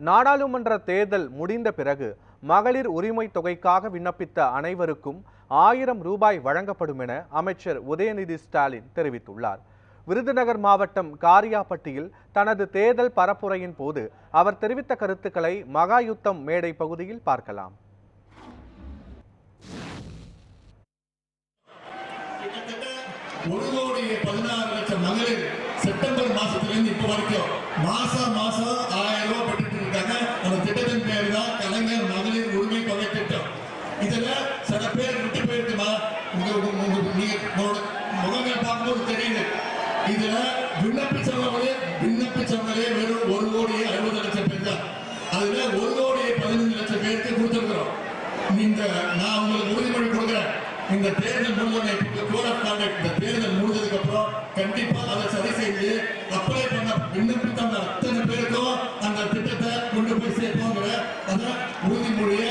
நாடாளுமன்ற தேர்தல் முடிந்த பிறகு மகளிர் உரிமை தொகைக்காக விண்ணப்பித்த அனைவருக்கும் ஆயிரம் ரூபாய் வழங்கப்படும் என அமைச்சர் உதயநிதி ஸ்டாலின் தெரிவித்துள்ளார். விருதுநகர் மாவட்டம் காரியாபட்டியில் தனது தேர்தல் பரப்புரையின் போது அவர் தெரிவித்த கருத்துக்களை மகாயுத்தம் மேடை பகுதியில் பார்க்கலாம். ஒரு கோடியே பதினாறு லட்சம் மகளிர் செப்டம்பர் மாசத்திலிருந்து இப்ப வரைக்கும் மாசம் மாசம் இதுல விண்ணப்பிச்சவர்களே விண்ணப்பிச்சவர்களே வெறும் ஒரு கோடியே அறுபது லட்சம் பேர் தான். அதுல ஒரு கோடியே பதினஞ்சு லட்சம் பேருக்கு கொடுத்திருக்கிறோம். இந்த நான் உங்களுக்கு உறுதிமொழி கொடுக்குறேன். இந்த தேர்தல் முடிஞ்சோடனே கோட் ஆஃப் கான்டாக்ட் இந்த தேர்தல் முடிஞ்சதுக்கு அப்புறம் கண்டிப்பா அதை சரி செய்து அப்ளை பண்ண விண்ணப்பித்த அத்தனை பேருக்கும் அந்த திட்டத்தை கொண்டு போய் சேர்ப்போங்கிற அதான் உறுதிமொழியை